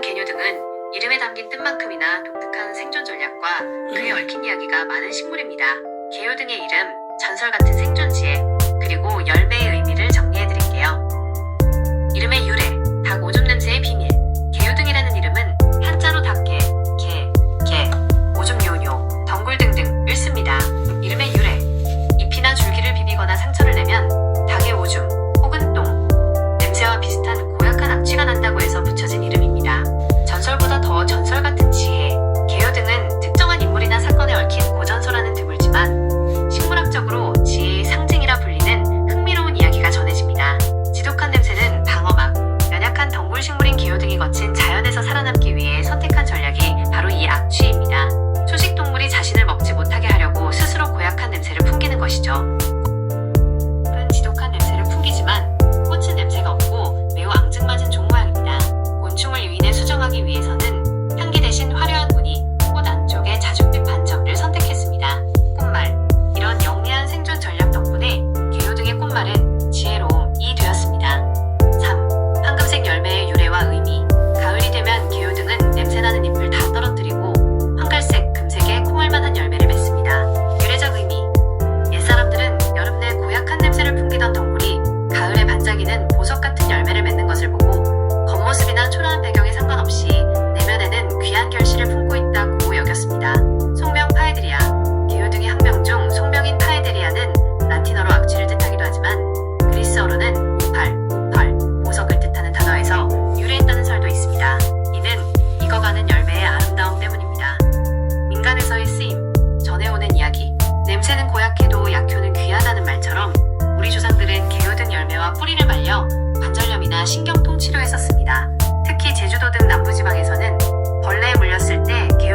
개뇨 등은 이름에 담긴 뜻만큼이나 독특한 생존 전략과 그에 얽힌 이야기가 많은 식물입니다. 개요 등의 이름, 전설 같은 생존 지혜, 그리고 열매의 꽃말은 지혜로움이 되었습니다. 3. 황금색 열매의 유래와 의미 가을이 되면 개요 등은 냄새나는 잎을 다 떨어뜨리고 황갈색, 금색의 콩알만한 열매를 맺습니다. 유래적 의미 옛사람들은 여름 내 고약한 냄새를 풍기던 덩굴이 가을에 반짝이는 보석 같은 열매를 맺는 것을 보고 겉모습이나 초라한 배경에 상관없이 내면에는 귀한 결실을 품고 있다고 여겼습니다. 송명 파에드리아 개요 등의 학명 중 송명인 파에드리아는 라틴어로 생각해도 약효는 귀하다는 말처럼 우리 조상들은 게으른 열매와 뿌리를 말려 관절염이나 신경통 치료에 썼습니다. 특히 제주도 등 남부지방에서는 벌레에 물렸을 때 게으